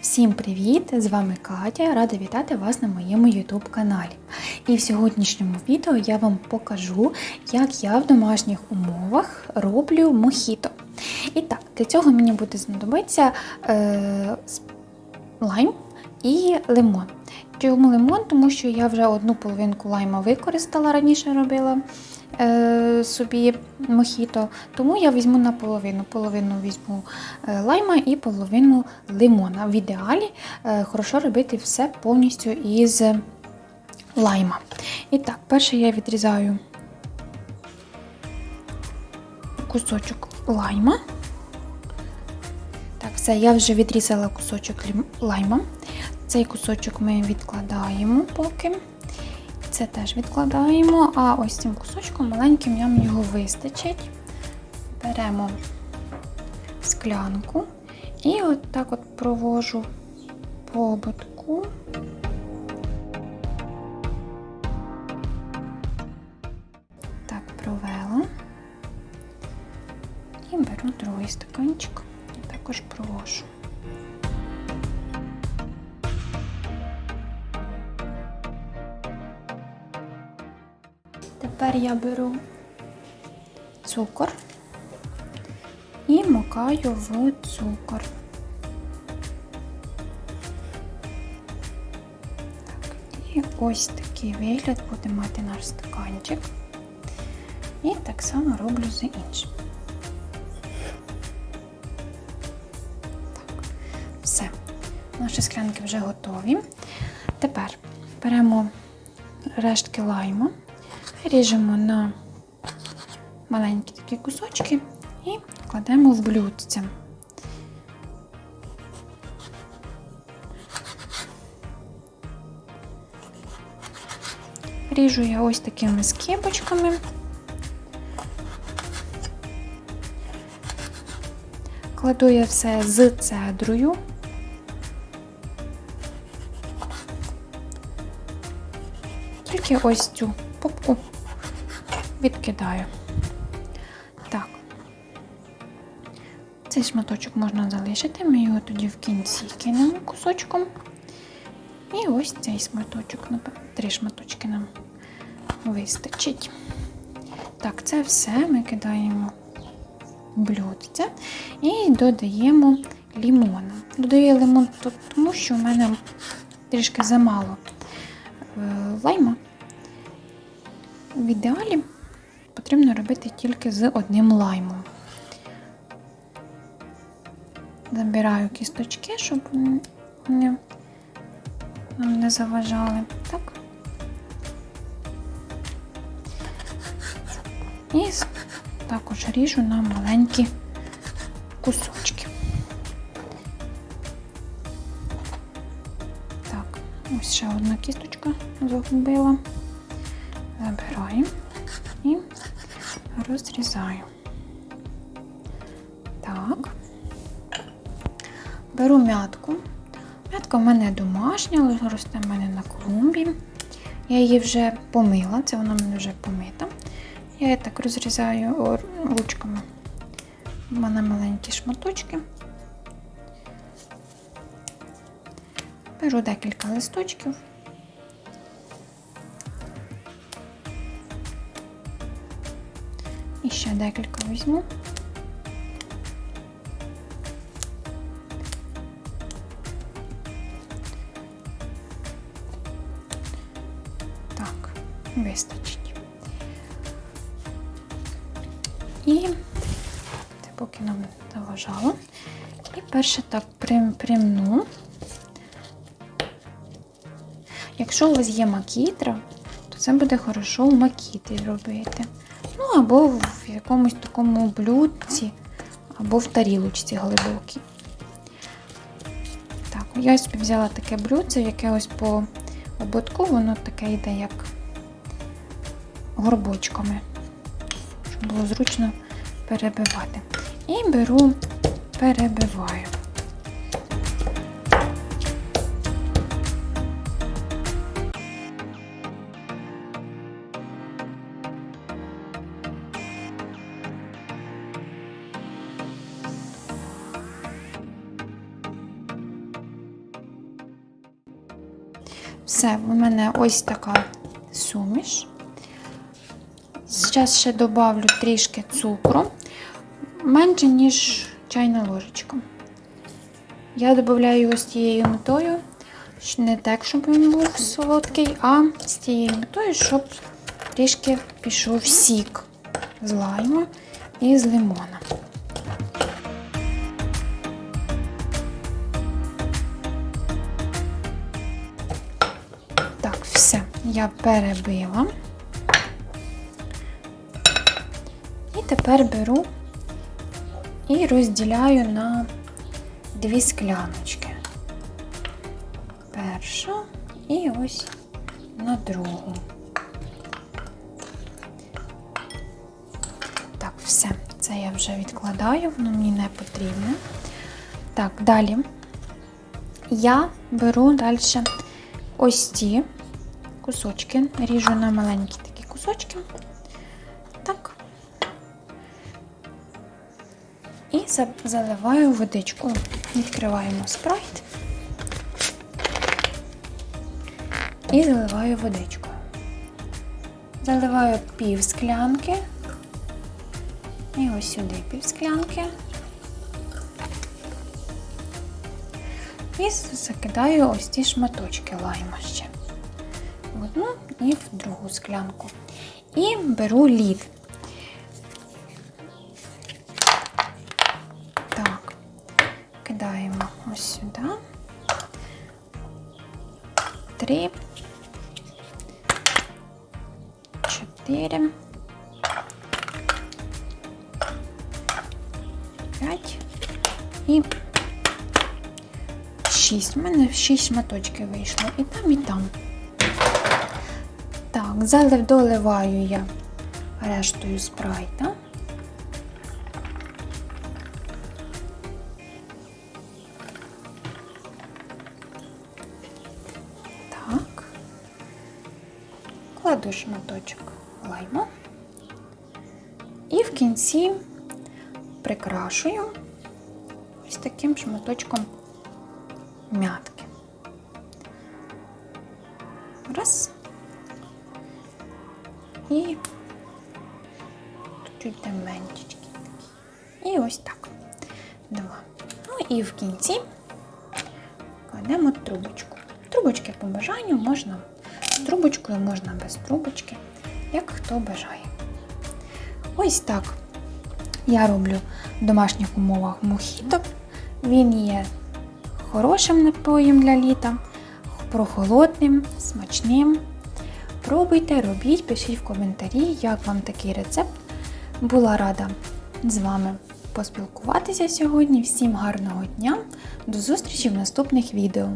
Всім привіт! З вами Катя. Рада вітати вас на моєму YouTube каналі. І в сьогоднішньому відео я вам покажу, як я в домашніх умовах роблю мохіто. І так, для цього мені буде знадобитися е, лайм і лимон. Чому лимон? Тому що я вже одну половинку лайма використала, раніше робила собі мохіто, тому я візьму на половину. Половину візьму е, лайма і половину лимона. В ідеалі е, хорошо робити все повністю із лайма. І так, перше я відрізаю кусочок лайма. Так, все, я вже відрізала кусочок лайма. Цей кусочок ми відкладаємо поки. Це теж відкладаємо, а ось цим кусочком маленьким нам його вистачить. Беремо склянку і от так от провожу по ободку. Так, провела. І беру другий стаканчик також провожу. Тепер я беру цукор і макаю в цукор. Так, і ось такий вигляд буде мати наш стаканчик. І так само роблю з іншим. Так, все. Наші склянки вже готові. Тепер беремо рештки лайма, ріжемо на маленькі такі кусочки і кладемо в блюдце. Ріжу я ось такими скибочками. Кладу я все з цедрою. Тільки ось цю попку відкидаю. Так. Цей шматочок можна залишити, ми його тоді в кінці кинемо кусочком. І ось цей шматочок, три шматочки нам вистачить. Так, це все ми кидаємо в блюдце і додаємо лімона. Додаю лимон тому що в мене трішки замало е, лайма. В ідеалі потрібно робити тільки з одним лаймом. Забираю кісточки, щоб вони нам не заважали. Так. І також ріжу на маленькі кусочки. Так, ось ще одна кісточка загубила. Забираю і розрізаю. Так. Беру м'ятку. М'ятка в мене домашня, росте в мене на клумбі. Я її вже помила, це вона мене вже помита. Я її так розрізаю ручками. У мене маленькі шматочки. Беру декілька листочків. І ще декілька візьму. Так, вистачить. І це поки нам заважало. І перше так прим, примну. Якщо у вас є макітра, то це буде хорошо в макітрі робити. Або в якомусь такому блюдці, або в тарілочці глибокій. Так, я собі взяла таке блюдце, яке ось по ободку, воно таке йде, як горбочками, щоб було зручно перебивати. І беру, перебиваю. Все, у мене ось така суміш. Зараз ще додавлю трішки цукру, менше, ніж чайна ложечка. Я додаю його з тією метою, не так, щоб він був солодкий, а з тією метою, щоб трішки пішов сік з лайму і з лимона. Я перебила. І тепер беру і розділяю на дві скляночки. Першу і ось на другу. Так, все, це я вже відкладаю, воно мені не потрібне. Так, далі я беру далі ось ці кусочки, ріжу на маленькі такі кусочки. Так. І заливаю водичку. Відкриваємо спрайт. І заливаю водичкою. Заливаю пів склянки. І ось сюди пів склянки. І закидаю ось ці шматочки лайма ще. Одну і в другу склянку. І беру лід. Так, кидаємо ось сюди. Три. Чотири. П'ять. І шість. У мене шість шматочків вийшло. І там, і там. Так, доливаю я рештою спрайта. Так. Кладу шматочок лайму. І в кінці прикрашую ось таким шматочком м'ятки. І чуть меншечки. І ось так. Два. Ну і в кінці кладемо трубочку. Трубочки по бажанню можна з трубочкою, можна без трубочки, як хто бажає. Ось так я роблю в домашніх умовах мохіто. Він є хорошим напоєм для літа, прохолодним, смачним. Пробуйте, робіть, пишіть в коментарі, як вам такий рецепт. Була рада з вами поспілкуватися сьогодні. Всім гарного дня, до зустрічі в наступних відео.